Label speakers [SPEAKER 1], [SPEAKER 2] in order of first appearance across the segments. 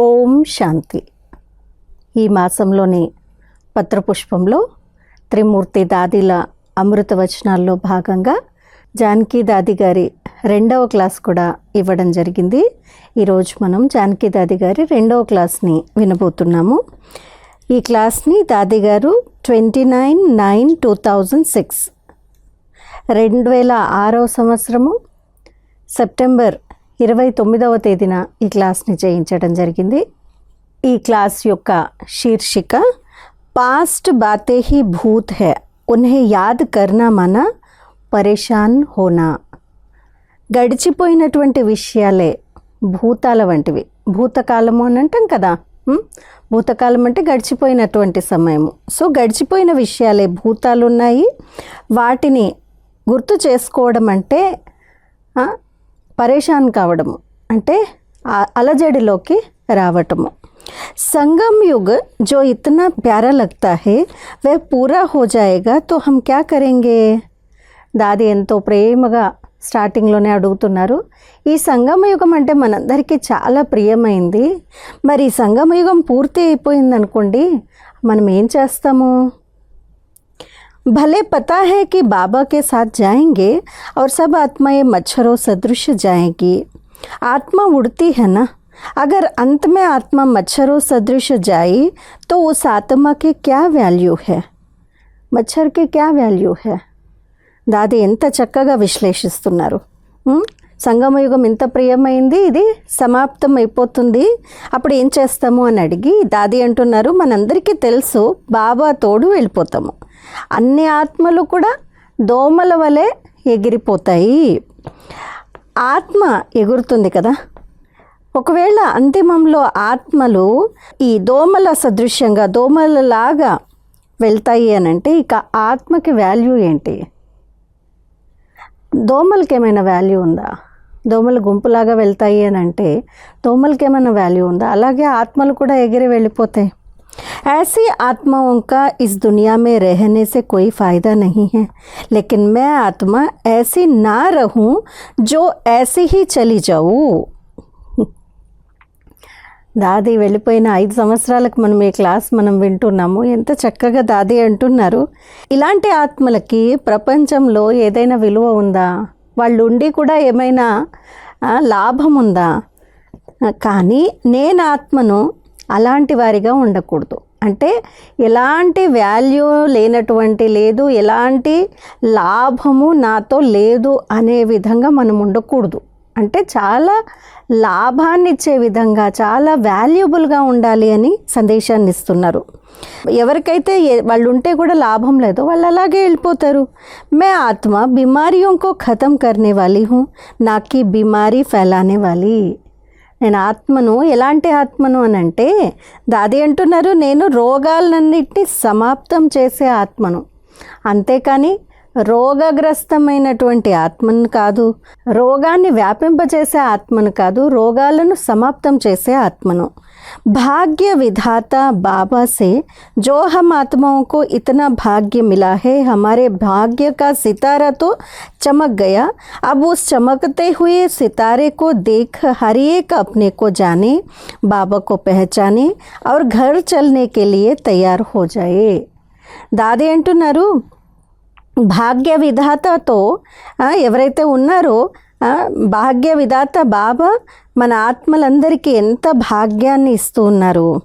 [SPEAKER 1] ఓం శాంతి. ఈ మాసంలోని పత్రపుష్పంలో త్రిమూర్తి దాదిల అమృత వచనాల్లో భాగంగా జానకీ దాది గారి రెండవ క్లాస్ కూడా ఇవ్వడం జరిగింది. ఈరోజు మనం జానకీ దాది గారి రెండవ క్లాస్ని వినబోతున్నాము. ఈ క్లాస్ని దాది గారు twenty nine nine two thousand six. రెండు వేల ఆరవ సంవత్సరము సెప్టెంబర్ ఇరవై తొమ్మిదవ తేదీన ఈ క్లాస్ని చేయించడం జరిగింది. ఈ క్లాస్ యొక్క శీర్షిక పాస్ట్ బాతే హీ భూత్ హే ఉన్హే యాద్ కర్నా మన పరేషాన్ హోనా. గడిచిపోయినటువంటి విషయాలే భూతాల వంటివి. భూతకాలము అని అంటాం కదా భూతకాలం అంటే గడిచిపోయినటువంటి సమయము. సో గడిచిపోయిన విషయాలే భూతాలు ఉన్నాయి వాటిని గుర్తు చేసుకోవడం అంటే పరేషాన్ కావడము అంటే ఆ అలజడిలోకి రావటము संगम युग जो इतना प्यारा लगता है वह पूरा हो जाएगा तो हम क्या करेंगे దాది ఎంతో ప్రేమగా స్టార్టింగ్లోనే అడుగుతున్నారు ఈ సంగమ యుగం అంటే మనందరికీ చాలా ప్రియమైంది మరి ఈ సంగమ యుగం పూర్తి అయిపోయింది అనుకోండి మనం ఏం చేస్తాము भले पता है कि बाबा के साथ जाएंगे और सब आत्माएं मच्छरों सदृश जाएंगी आत्मा उड़ती है ना अगर अंत में आत्मा मच्छरों सदृश जाए तो उस आत्मा के क्या वैल्यू है మచ్చర్ కి క్యా వాల్యూ హే దాది ఎంత చక్కగా విశ్లేషిస్తున్నారు ఉం? సంగమయుగం ఇంత ప్రియమైంది ఇది సమాప్తం అయిపోతుంది అప్పుడు ఏం చేస్తాము అని అడిగి దాది అంటున్నారు మనందరికీ తెలుసు బాబా తోడు వెళ్ళిపోతాము అన్ని ఆత్మలు కూడా దోమల వలె ఎగిరిపోతాయి. ఆత్మ ఎగురుతుంది కదా. ఒకవేళ అంతిమంలో ఆత్మలు ఈ దోమల సదృశ్యంగా దోమలలాగా వెళ్తాయి అని అంటే ఇక ఆత్మకి వాల్యూ ఏంటి? దోమలకి ఏమైనా వాల్యూ ఉందా? దోమలు గుంపులాగా వెళ్తాయి అని అంటే దోమలకి ఏమైనా వాల్యూ ఉందా? అలాగే ఆత్మలు కూడా ఎగిరి వెళ్ళిపోతాయి. ऐसी आत्माओं का इस दुनिया में रहने से कोई फ़ायदा नहीं है लेकिन मैं आत्मा ऐसी ना रहूं जो ऐसी ही चली जाऊं దాది వెళ్ళిపోయిన ఐదు సంవత్సరాలకు మనం ఈ క్లాస్ మనం వింటున్నాము ఎంత చక్కగా దాది అంటున్నారు ఇలాంటి ఆత్మలకి ప్రపంచంలో ఏదైనా విలువ ఉందా వాళ్ళు ఉండి కూడా ఏమైనా ఆ, లాభం ఉందా ఆ, కానీ నేను ఆత్మను అలాంటి వారిగా ఉండకూడదు అంటే ఎలాంటి వాల్యూ లేనటువంటి లేదు ఎలాంటి లాభము నాతో లేదు అనే విధంగా మనం ఉండకూడదు అంటే చాలా లాభాన్ని ఇచ్చే విధంగా చాలా వాల్యుబుల్గా ఉండాలి అని సందేశాన్ని ఇస్తున్నారు ఎవరికైతే ఏ- వాళ్ళు ఉంటే కూడా లాభం లేదో వాళ్ళు అలాగే వెళ్ళిపోతారు మే ఆత్మ बीमारियों को ख़त्म करने वाली हूँ ना कि बीमारी फैलाने वाली నేను ఆత్మను ఎలాంటి ఆత్మను అని అంటే దాది అంటున్నారు నేను రోగాలన్నింటినీ సమాప్తం చేసే ఆత్మను. అంతేకాని రోగగ్రస్తమైనటువంటి ఆత్మను కాదు రోగాన్ని వ్యాపింపజేసే ఆత్మను కాదు రోగాలను సమాప్తం చేసే ఆత్మను. भाग्य विधाता बाबा से जो हम आत्माओं को इतना भाग्य मिला है हमारे भाग्य का सितारा तो चमक गया अब उस चमकते हुए सितारे को देख हर एक अपने को जाने बाबा को पहचाने और घर चलने के लिए तैयार हो जाए దాది అంటున్నారు భాగ్య విధాతతో ఆ, ఎవరైతే ఉన్నారో ఆ, భాగ్య విధాత బాబా మన ఆత్మలందరికీ ఎంత భాగ్యాన్ని ఇస్తూ ఉన్నారు.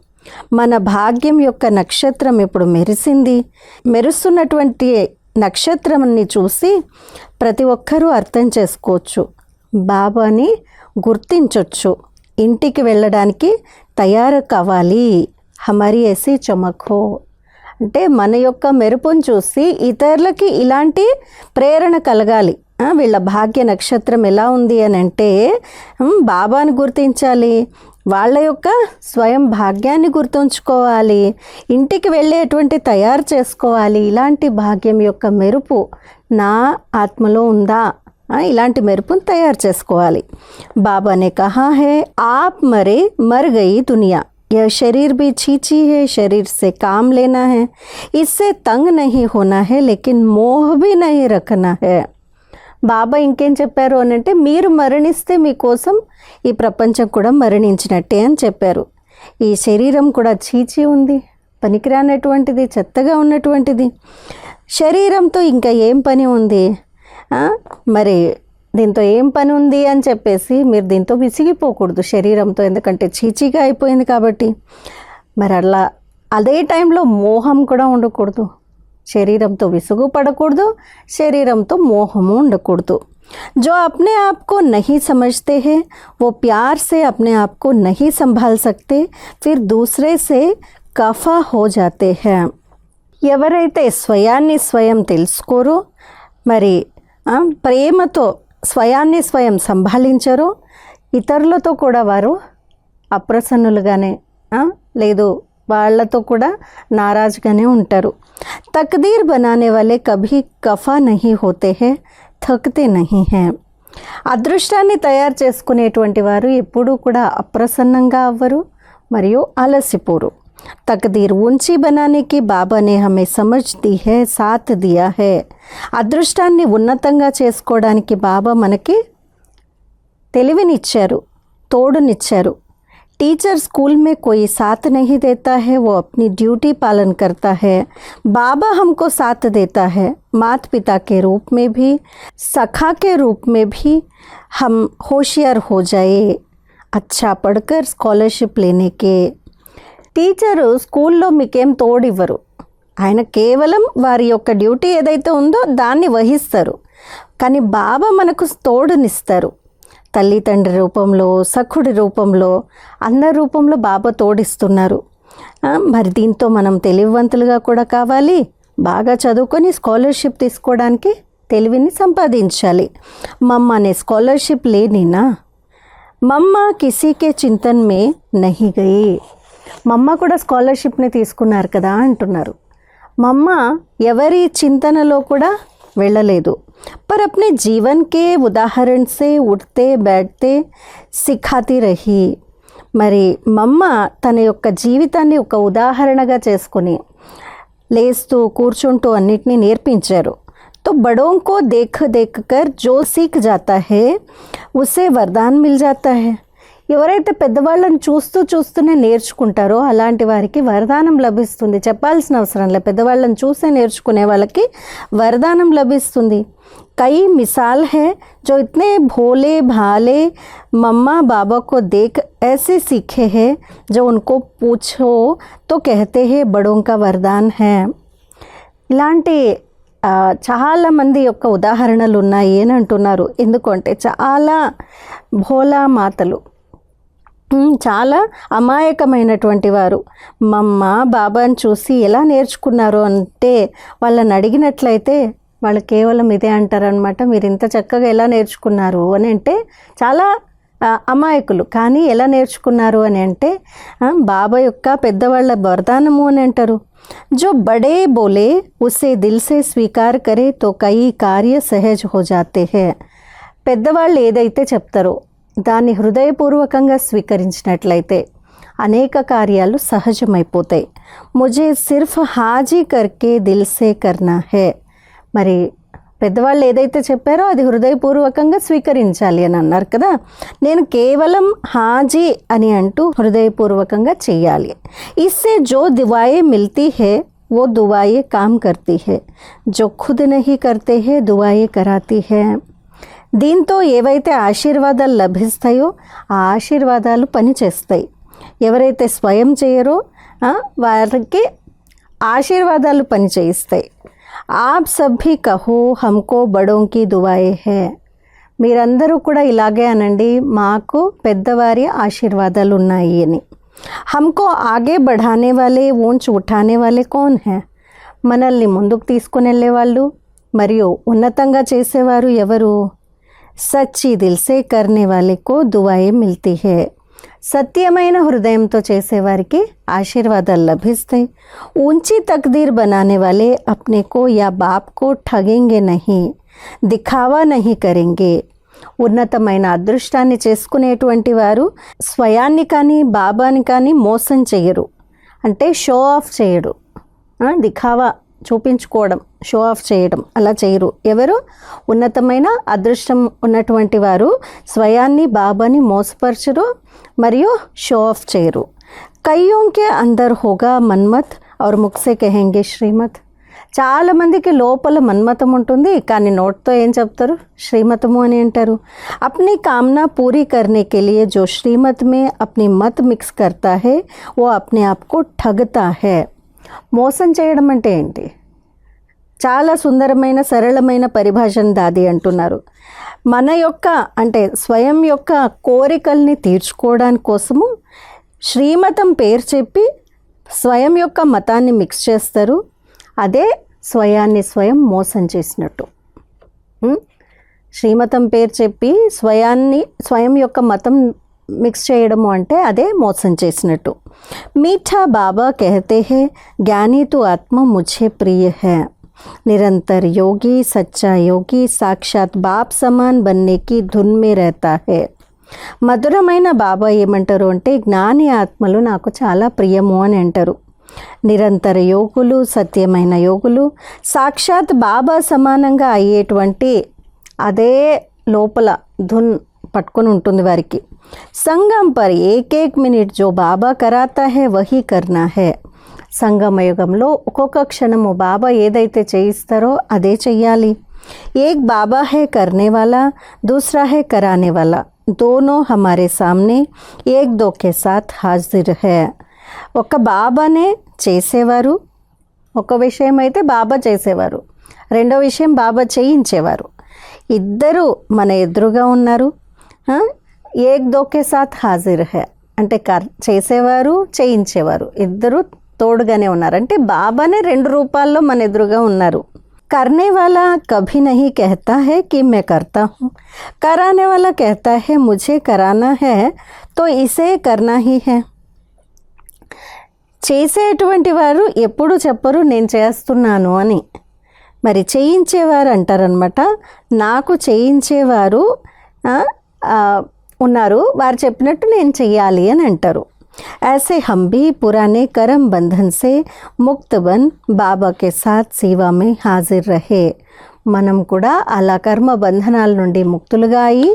[SPEAKER 1] మన భాగ్యం యొక్క నక్షత్రం ఇప్పుడు మెరిసింది? మెరుస్తున్నటువంటి నక్షత్రాన్ని చూసి ప్రతి ఒక్కరూ అర్థం చేసుకోవచ్చు. బాబాని గుర్తించవచ్చు ఇంటికి వెళ్ళడానికి తయారు కావాలి. హమరి ఎసి చమకో అంటే మన యొక్క మెరుపును చూసి ఇతరులకి ఇలాంటి ప్రేరణ కలగాలి. వీళ్ళ భాగ్య నక్షత్రం ఎలా ఉంది అని అంటే ఉమ్, బాబాని గుర్తించాలి వాళ్ళ యొక్క స్వయం భాగ్యాన్ని గుర్తుంచుకోవాలి ఇంటికి వెళ్ళేటువంటి తయారు చేసుకోవాలి ఇలాంటి భాగ్యం యొక్క మెరుపు నా ఆత్మలో ఉందా ఆ, ఇలాంటి మెరుపును తయారు చేసుకోవాలి బాబానే కహా హే ఆప్ మరే మర్ గయి దునియా यह शरीर भी छीची है शरीर से काम लेना है इससे तंग नहीं होना है लेकिन मोह भी नहीं रखना है బాబా ఇంకేం చెప్పారు అని అంటే మీరు మరణిస్తే మీకోసం ఈ ప్రపంచం కూడా మరణించినట్టే అని చెప్పారు. ఈ శరీరం కూడా చీచి ఉంది. పనికిరానటువంటిది చెత్తగా ఉన్నటువంటిది. శరీరంతో ఇంకా ఏం పని ఉంది? మరి దీంతో ఏం పని ఉంది అని చెప్పేసి మీరు దీంతో విసిగిపోకూడదు శరీరంతో ఎందుకంటే చీచీగా అయిపోయింది కాబట్టి. మరి అలా అదే టైంలో మోహం కూడా ఉండకూడదు. శరీరంతో విసుగు పడకూడదు శరీరంతో మోహము ఉండకూడదు जो अपने आप को नहीं समझते हैं वो प्यार से अपने आप को नहीं संभाल सकते फिर दूसरे से कफा हो जाते हैं ఎవరైతే స్వయాన్ని స్వయం తెలుసుకోరో మరి ఆ, ప్రేమతో స్వయాన్ని స్వయం సంభాళించరో ఇతరులతో కూడా వారు అప్రసన్నులుగానే ఆ, లేదు వాళ్ళతో కూడా నారాజుగానే ఉంటారు. తక్దీర్ బనానే వాళ్ళే కభీ కఫా నహి హోతే హే థక్తే నహి హే. అదృష్టాన్ని తయారు చేసుకునేటువంటి వారు ఎప్పుడూ కూడా అప్రసన్నంగా అవ్వరు మరియు అలసిపోరు తకదీర్ ఉంచి బనానికి బాబానే హమే సమజ్ ది హే సాత్ దియా హే. అదృష్టాన్ని ఉన్నతంగా చేసుకోవడానికి బాబా మనకి తెలివినిచ్చారు తోడునిచ్చారు. टीचर स्कूल में कोई साथ नहीं देता है वो अपनी ड्यूटी पालन करता है बाबा हमको साथ देता है माता पिता के रूप में भी सखा के रूप में भी हम होशियार हो जाए अच्छा पढ़कर स्कॉलरशिप लेने के టీచరు స్కూల్లో మీకేం తోడివ్వరు ఆయన కేవలం వారి యొక్క డ్యూటీ ఏదైతే ఉందో దాన్ని వహిస్తారు కానీ బాబా మనకు తోడునిస్తారు తల్లి తండ్రి రూపంలో సఖుడి రూపంలో అందరి రూపంలో బాబా తోడిస్తున్నారు. మరి దీంతో మనం తెలివివంతులుగా కూడా కావాలి. బాగా చదువుకొని స్కాలర్షిప్ తీసుకోవడానికి తెలివిని సంపాదించాలి. మమ్మ అనే స్కాలర్షిప్ లేనినా మమ్మ కిసీకే చింతన్ మే నహి గయి. మమ్మ కూడా స్కాలర్షిప్ని తీసుకున్నారు కదా అంటున్నారు. మమ్మ ఎవరి చింతనలో కూడా వెళ్ళలేదు. पर अपने जीवन के उदाहरण से उठते बैठते సిఖాతి రహి మరి మమ్మ తన యొక్క జీవితాన్ని ఒక ఉదాహరణగా చేసుకొని లేస్తూ కూర్చుంటూ అన్నిటినీ నేర్పించారు तो बड़ों को देख देख कर जो सीख जाता है उसे वरदान मिल जाता है ఎవరైతే పెద్దవాళ్ళని చూస్తూ చూస్తూనే నేర్చుకుంటారో అలాంటి వారికి వరదానం లభిస్తుంది చెప్పాల్సిన అవసరం లేదు పెద్దవాళ్ళని చూసే నేర్చుకునే వాళ్ళకి వరదానం లభిస్తుంది कई मिसाल है जो इतने भोले भाले मम्मा बाबा को देख ऐसे सीखे हैं जो उनको पूछो तो कहते हैं बड़ों का वरदान है ఇలాంటి ఆ, చాలా మంది యొక్క ఉదాహరణలు ఉన్నాయి అని అంటున్నారు ఎందుకంటే చాలా భోలా మాతలు ఉమ్, చాలా అమాయకమైనటువంటి వారు మమ్మ బాబాని చూసి ఎలా నేర్చుకున్నారు అంటే వాళ్ళని అడిగినట్లయితే వాళ్ళు కేవలం ఇదే అంటారనమాట మీరు ఇంత చక్కగా ఎలా నేర్చుకున్నారు అని అంటే చాలా ఆ, అమాయకులు కానీ ఎలా నేర్చుకున్నారు అని అంటే ఆ, బాబా యొక్క పెద్దవాళ్ళ వరదానము అని అంటారు जो बड़े बोले उसे दिल से स्वीकार करे तो कई कार्य सहज हो जाते हैं పెద్దవాళ్ళు ఏదైతే చెప్తారో దాన్ని హృదయపూర్వకంగా స్వీకరించినట్లయితే అనేక కార్యాలు సహజమైపోతాయి. ముజే సిర్ఫ్ హాజీ కర్కే దిల్సే కర్నా హే. మరి పెద్దవాళ్ళు ఏదైతే చెప్పారో అది హృదయపూర్వకంగా స్వీకరించాలి అని అన్నారు కదా. నేను కేవలం హాజీ అని అంటూ హృదయపూర్వకంగా చేయాలి ఇస్సే జో దివాయే మిల్తీ హే ఓ దువాయే కామ్ కర్తీ హే. జో ఖుద్ నహీ కర్తే హే దువాయే కరాతీ హే. దీంతో ఏవైతే ఆశీర్వాదాలు లభిస్తాయో ఆ ఆశీర్వాదాలు పనిచేస్తాయి. ఎవరైతే స్వయం చేయరో వారికి ఆశీర్వాదాలు పని చేయిస్తాయి ఆప్ సభ్యి కహో హమ్కో బడోంకి దువాయే హే. మీరందరూ కూడా ఇలాగే అనండి మాకు పెద్దవారి ఆశీర్వాదాలు ఉన్నాయి అని. హమ్కో ఆగే బఢానే వాలే ఊంచి ఉఠానే వాళ్ళే కోన్ హే. మనల్ని ముందుకు తీసుకుని వెళ్ళేవాళ్ళు మరియు ఉన్నతంగా చేసేవారు ఎవరు? సచ్చి దిల్సే కర్నే వాలికో దువాయే మిల్తి హే. సత్యమైన హృదయంతో చేసేవారికి ఆశీర్వాదాలు లభిస్తాయి. ఉంచి తక్దీర్ బనానే వాళ్ళే అప్నేకో యా బాప్కో ఠగెంగే నహి దిఖావా నహి కరెంగే. ఉన్నతమైన అదృష్టాన్ని చేసుకునేటువంటి వారు స్వయాన్ని కానీ బాబాని కానీ మోసం చేయరు అంటే షో ఆఫ్ చేయడు దిఖావా. చూపించుకోవడం షో ఆఫ్ చేయడం అలా చేయరు. ఎవరు? ఉన్నతమైన అదృష్టం ఉన్నటువంటి వారు స్వయాన్ని బాబాని మోసపరచరు మరియు షో ఆఫ్ చేయరు. కయ్యోంకే అందర్ హోగా మన్మత్ అవర్ ముక్సే కెహెంగే శ్రీమత్. చాలామందికి లోపల మన్మతం ఉంటుంది కానీ నోట్తో ఏం చెప్తారు? శ్రీమతము అని అంటారు. అప్ని కామ్నా పూరి కర్నే కెలియ జో శ్రీమత్ మే అప్ని మత్ మిక్స్ కర్తా హే ఓ అప్నే ఆప్కో ఠగతా హే. మోసం చేయడం అంటే ఏంటి? చాలా సుందరమైన సరళమైన పరిభాషను దాది అంటున్నారు. మన యొక్క అంటే స్వయం యొక్క కోరికల్ని తీర్చుకోవడానికి కోసము శ్రీమతం పేరు చెప్పి స్వయం యొక్క మతాన్ని మిక్స్ చేస్తారు. అదే స్వయాన్ని స్వయం మోసం చేసినట్టు. శ్రీమతం పేరు చెప్పి స్వయాన్ని స్వయం యొక్క మతం మిక్స్ చేయడము అంటే అదే మోసం చేసినట్టు మీఠా బాబా कहते हैं ज्ञानी तो आत्मा मुझे प्रिय है निरंतर योगी सच्चा योगी साक्षात बाप समान बनने की धुन में रहता है మధురమైన బాబా ఏమంటారు అంటే జ్ఞాని ఆత్మలు నాకు చాలా ప్రియము అని అంటారు నిరంతర యోగులు సత్యమైన యోగులు సాక్షాత్ బాబా సమానంగా అయ్యేటువంటి అదే లోపల ధున్ పట్టుకొని ఉంటుంది వారికి. సంగం పర్ ఏక్ మినిట్ జో బాబా కరాతా హే వహీ కర్నా హే. సంగమయుగంలో ఒక్కొక్క క్షణము బాబా ఏదైతే చేయిస్తారో అదే చెయ్యాలి. ఏక్ బాబా హే కర్నే వాలా దూసరా హే కరానే వాలా. దోనో హమారే సామ్నే ఏక్ దో కే సాత్ హాజిర్ హే. ఒక బాబానే చేసేవారు ఒక విషయం అయితే బాబా చేసేవారు రెండో విషయం బాబా చేయించేవారు. ఇద్దరు మన ఎదురుగా ఉన్నారు. ఏక్ దోకే సాత్ హాజిర్ హే అంటే కర్ చేసేవారు చేయించేవారు ఇద్దరు తోడుగానే ఉన్నారు అంటే బాబానే రెండు రూపాల్లో మన ఎదురుగా ఉన్నారు करने वाला कभी नहीं कहता है कि मैं करता हूँ कराने वाला कहता है मुझे कराना है तो इसे करना ही है చేసేటువంటి వారు ఎప్పుడు చెప్పరు నేను చేస్తున్నాను అని మరి చేయించేవారు అంటారనమాట నాకు చేయించేవారు ఆ, ఆ, ఉన్నారు వారు చెప్పినట్టు నేను చెయ్యాలి అని అంటారు ऐसे हम भी पुराने कर्म बंधन से मुक्त बन బాబా के साथ సేవా में హాజిర్ రహే మనం కూడా అలా కర్మ బంధనాల నుండి ముక్తులుగా అయి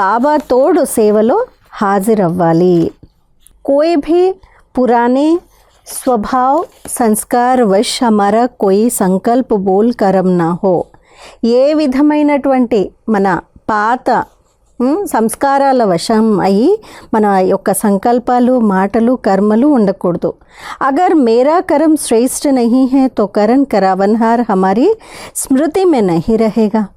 [SPEAKER 1] బాబా తోడు సేవలో హాజరవ్వాలి कोई भी पुराने स्वभाव संस्कार वश हमारा कोई సంకల్ప బోల్ కరం నా హో ఏ విధమైనటువంటి మన పాత ఉమ్, సంస్కారాల వశం అయ్యి మన యొక్క సంకల్పాలు మాటలు కర్మలు ఉండకూడదు. అగర్ మేరా కరం శ్రేష్ఠ నహి హే తో కరణ్ కరావన్హార్ హమారీ స్మృతి మే నహి రహేగా.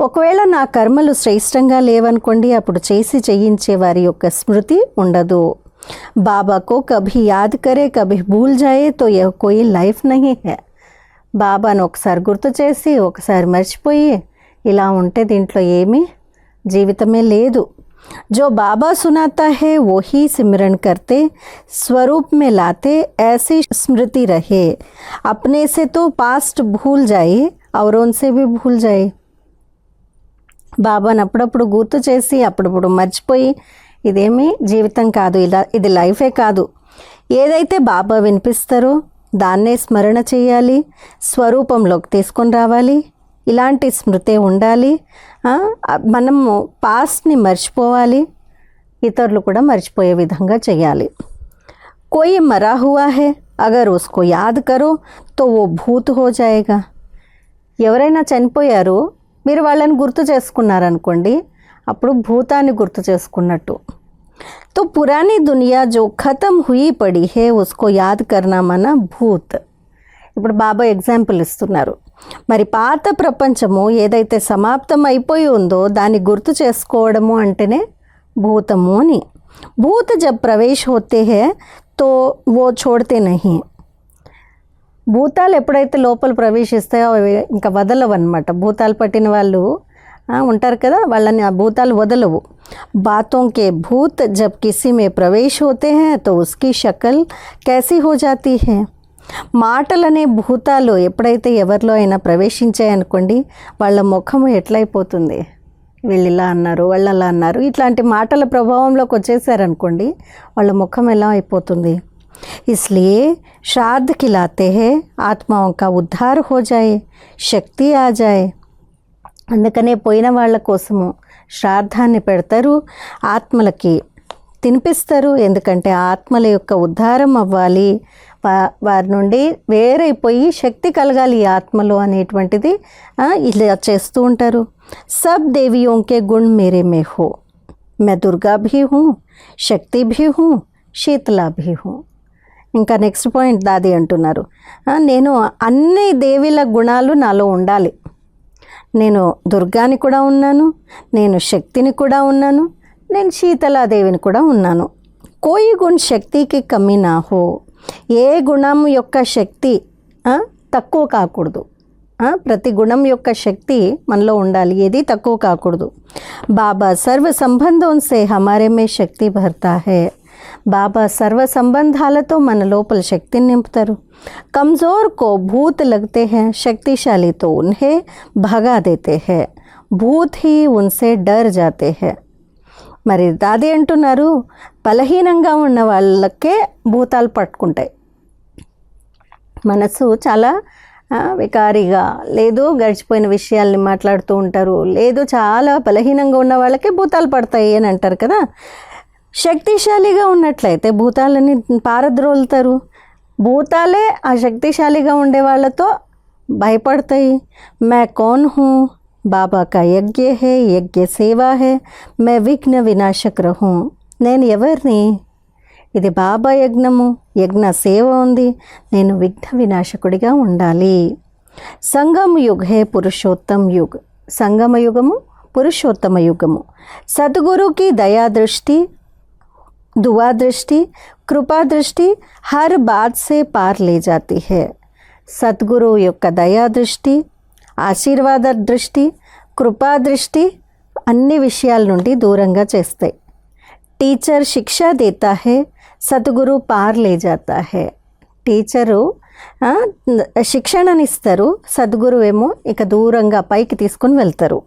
[SPEAKER 1] ఒకవేళ నా కర్మలు శ్రేష్టంగా లేవనుకోండి అప్పుడు చేసి చేయించే వారి యొక్క స్మృతి ఉండదు. బాబాకు కభీ యాద్ కరే కభీ భూల్ జాయే తో కోయి లైఫ్ నహి హే. బాబాను ఒకసారి గుర్తు చేసి ఒకసారి మర్చిపోయి ఇలా ఉంటే దీంట్లో ఏమీ జీవితమే లేదు जो बाबा सुनाता है वही सिमरन करते स्वरूप में लाते ऐसी स्मृति रहे अपने से तो पास्ट भूल जाए औरों से भी भूल जाए బాబాని అప్పుడప్పుడు గుర్తు చేసి అప్పుడప్పుడు మర్చిపోయి ఇదేమీ జీవితం కాదు ఇలా ఇది లైఫే కాదు ఏదైతే బాబా వినిపిస్తారో దాన్నే స్మరణ చేయాలి స్వరూపంలోకి తీసుకొని రావాలి ఇలాంటి స్మృతే ఉండాలి ఆ, మనము పాస్ట్ని మర్చిపోవాలి ఇతరులు కూడా మర్చిపోయే విధంగా చేయాలి कोई मरा हुआ है अगर उसको याद करो तो वो भूत हो जाएगा ఎవరైనా చనిపోయారు మీరు వాళ్ళని గుర్తు చేసుకున్నారనుకోండి అప్పుడు భూతాన్ని గుర్తు చేసుకున్నట్టు तो पुरानी दुनिया जो खत्म हुई पड़ी है उसको याद करना మన భూత్ ఇప్పుడు బాబా ఎగ్జాంపుల్ ఇస్తున్నారు మరి పాత ప్రపంచము ఏదైతే సమాప్తం అయిపోయి ఉందో దాన్ని గుర్తు చేసుకోవడము అంటేనే భూతము అని భూత జబ్ ప్రవేశ్ హోతే హే తో ఓ छोड़ते नहीं భూతాలు ఎప్పుడైతే లోపల ప్రవేశిస్తాయో అవి ఇంకా వదలవు అనమాట భూతాలు పట్టిన వాళ్ళు ఆ, ఉంటారు కదా వాళ్ళని ఆ భూతాలు వదలవు బాతోं के भूत जब किसी में प्रवेश होते हैं तो उसकी शक्ल कैसी हो जाती है మాటలనే భూతాలు ఎప్పుడైతే ఎవరిలో అయినా ప్రవేశించాయనుకోండి వాళ్ళ ముఖము ఎట్లయిపోతుంది వీళ్ళు ఇలా అన్నారు వాళ్ళు అలా అన్నారు ఇట్లాంటి మాటల ప్రభావంలోకి వచ్చేసారనుకోండి వాళ్ళ ముఖం ఎలా అయిపోతుంది इसलिए श्राद्ध खिलाते हैं आत्माओं का उद्धार हो जाए శక్తి ఆ జాయే అందుకనే పోయిన వాళ్ళ కోసము శ్రాద్ధాన్ని పెడతారు ఆత్మలకి తినిపిస్తారు ఎందుకంటే ఆత్మల యొక్క ఉద్ధారం అవ్వాలి వా- వారి నుండి వేరైపోయి శక్తి కలగాలి ఈ ఆత్మలో అనేటువంటిది ఇలా చేస్తూ ఉంటారు. సబ్ దేవి ఓంకే గుణ్ మేరే మే హో. మే దుర్గా భీ who Shakti Bhi who Shitala Bhi who. ఇంకా నెక్స్ట్ పాయింట్ దాది అంటున్నారు. నేను అన్ని దేవీల గుణాలు నాలో ఉండాలి. నేను దుర్గాని కూడా ఉన్నాను నేను శక్తిని కూడా ఉన్నాను నేను శీతలాదేవిని కూడా ఉన్నాను. కోయి గుణ్ శక్తికి కమ్మీ నా హో. ఏ గుణం యొక్క శక్తి తక్కువ కాకూడదు. ప్రతి గుణం యొక్క శక్తి మనలో ఉండాలి. ఏది తక్కువ కాకూడదు. బాబా సర్వ సంబంధం సే హమారే మే శక్తి భర్తా హే బాబా సర్వ సంబంధాలతో మన లోపల శక్తిని నింపుతారు. కమ్జోర్ కో భూత్ లగతే హే శక్తిశాలితో ఉన్హే భగా దేతే హే. భూత్ హీ ఉన్సే డర్ జాతే హే. మరి దాది అంటున్నారు బలహీనంగా ఉన్న వాళ్ళకే భూతాలు పట్టుకుంటాయి. మనసు చాలా వికారిగా లేదు గడిచిపోయిన విషయాల్ని మాట్లాడుతూ ఉంటారు లేదు చాలా బలహీనంగా ఉన్న వాళ్ళకే భూతాలు పడతాయి అని అంటారు కదా. శక్తిశాలిగా ఉన్నట్లయితే భూతాలని పారద్రోలుతారు. భూతాలే ఆ శక్తిశాలిగా ఉండే వాళ్ళతో భయపడతాయి. మే కోన్ హూ? బాబా కా యజ్ఞ హే యజ్ఞ సేవా హే మే విఘ్న వినాశక్ రహూ నేను ఎవరిని ఇది బాబా యజ్ఞము యజ్ఞ సేవ ఉంది నేను విఘ్న వినాశకుడిగా ఉండాలి సంగమ యుగ్ హే పురుషోత్తం యుగ్ సంగమ యుగము పురుషోత్తమ యుగము సద్గురుకి దయా దృష్టి दुआ दृष्टि కృపా దృష్టి హర్ బాత్ సే పార్ లే జాతి హే సద్గురు యొక్క దయా దృష్టి ఆశీర్వాద దృష్టి కృపా దృష్టి అన్ని విషయాల నుండి దూరంగా చేస్తాయి టీచర్ శిక్ష దేతా హే సద్గురు పార్ లే జాతా హే టీచరు ఆ, శిక్షణనిస్తారు సద్గురు ఏమో ఇక దూరంగా పైకి తీసుకుని వెళ్తారు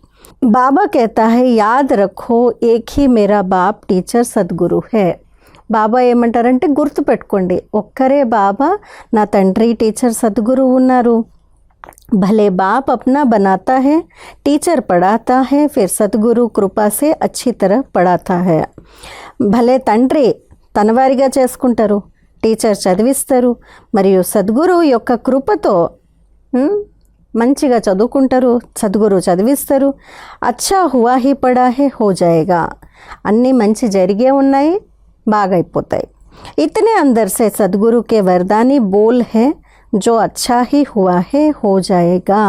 [SPEAKER 1] బాబా कहता है యాద్ రఖో ఏక్ హీ మేరా బాప్ టీచర్ సద్గురు హే బాబా ఏమంటారంటే గుర్తు పెట్టుకోండి ఒక్కరే బాబా నా తండ్రి టీచర్ సద్గురు ఉన్నారు भले बाप अपना बनाता है टीचर पढ़ाता है फिर सतगुरु कृपा से अच्छी तरह पढ़ाता है భలే తండ్రి తనవారిగా చేసుకుంటారు. టీచర్ చదివిస్తారు. మరియు సద్గురు యొక్క కృపతో మంచిగా చదువుకుంటారు. సద్గురు చదివిస్తారు. అచ్చా హువాహి పడాహే హో జాయేగా. అన్నీ మంచి జరిగే ఉన్నాయి బాగా అయిపోతాయి ఇతనే అందరిసే సద్గురు కే వరదాని బోల్ హే జో అచ్చా హి హువా హే హో జాయేగా.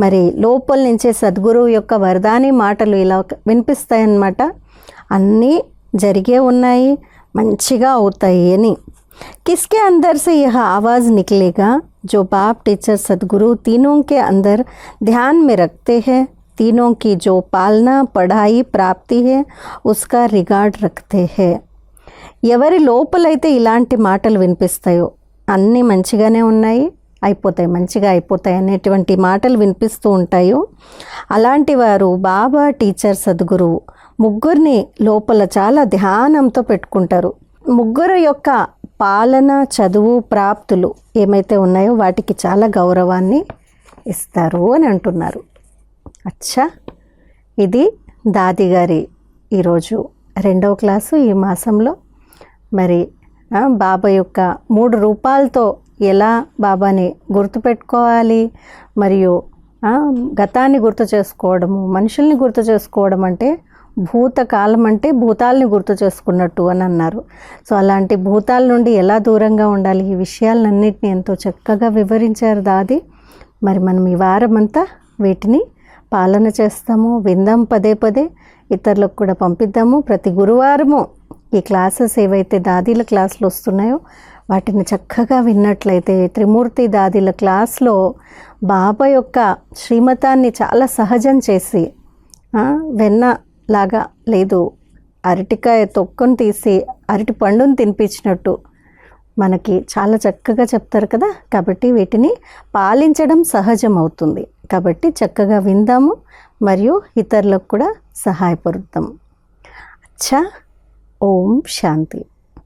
[SPEAKER 1] మరి లోపల నుంచే సద్గురువు యొక్క వరదాని మాటలు ఇలా వినిపిస్తాయన్నమాట. అన్నీ జరిగే ఉన్నాయి మంచిగా అవుతాయి అని किसके अंदर से यह आवाज़ निकलेगा जो बाप टीचर सदगुरु तीनों के अंदर ध्यान में रखते हैं तीनों की जो पालना पढ़ाई प्राप्ति है उसका रिगार्ड रखते हैं ఎవరి లోపలైతే ఇలాంటి మాటలు వినిపిస్తాయో అన్నీ మంచిగానే ఉన్నాయి అయిపోతాయి మంచిగా అయిపోతాయి అనేటువంటి మాటలు వినిపిస్తూ ఉంటాయో అలాంటి వారు బాబా టీచర్ సద్గురు ముగ్గురిని లోపల చాలా ధ్యానంతో పెట్టుకుంటారు. ముగ్గురు యొక్క పాలన చదువు ప్రాప్తులు ఏమైతే ఉన్నాయో వాటికి చాలా గౌరవాన్ని ఇస్తారు అని అంటున్నారు. అచ్చా! ఇది దాది గారి ఈరోజు రెండవ క్లాసు ఈ మాసంలో. మరి బాబా యొక్క మూడు రూపాలతో ఎలా బాబాని గుర్తుపెట్టుకోవాలి? మరియు గతాన్ని గుర్తు చేసుకోవడము మనుషుల్ని గుర్తు చేసుకోవడం అంటే భూతకాలం అంటే భూతాల్ని గుర్తు చేసుకున్నట్టు అని అన్నారు. సో అలాంటి భూతాల నుండి ఎలా దూరంగా ఉండాలి? ఈ విషయాలన్నింటినీ ఎంతో చక్కగా వివరించారు దాది. మరి మనం ఈ వారమంతా వీటిని పాలన చేస్తాము విందాం పదే పదే. ఇతరులకు కూడా పంపిద్దాము. ప్రతి గురువారము ఈ క్లాసెస్ ఏవైతే దాదీల క్లాసులు వస్తున్నాయో వాటిని చక్కగా విన్నట్లయితే త్రిమూర్తి దాదీల క్లాస్లో బాబా యొక్క శ్రీమతాన్ని చాలా సహజం చేసి వెన్న లాగా లేదు. అరటికాయ తొక్కను తీసి అరటి పండును తినిపించినట్టు. మనకి చాలా చక్కగా చెప్తారు కదా! కాబట్టి వీటిని పాలించడం సహజం అవుతుంది. కాబట్టి చక్కగా విందాము. మరియు ఇతరులకు కూడా సహాయపడుతాం అచ్చా! ఓం శాంతి.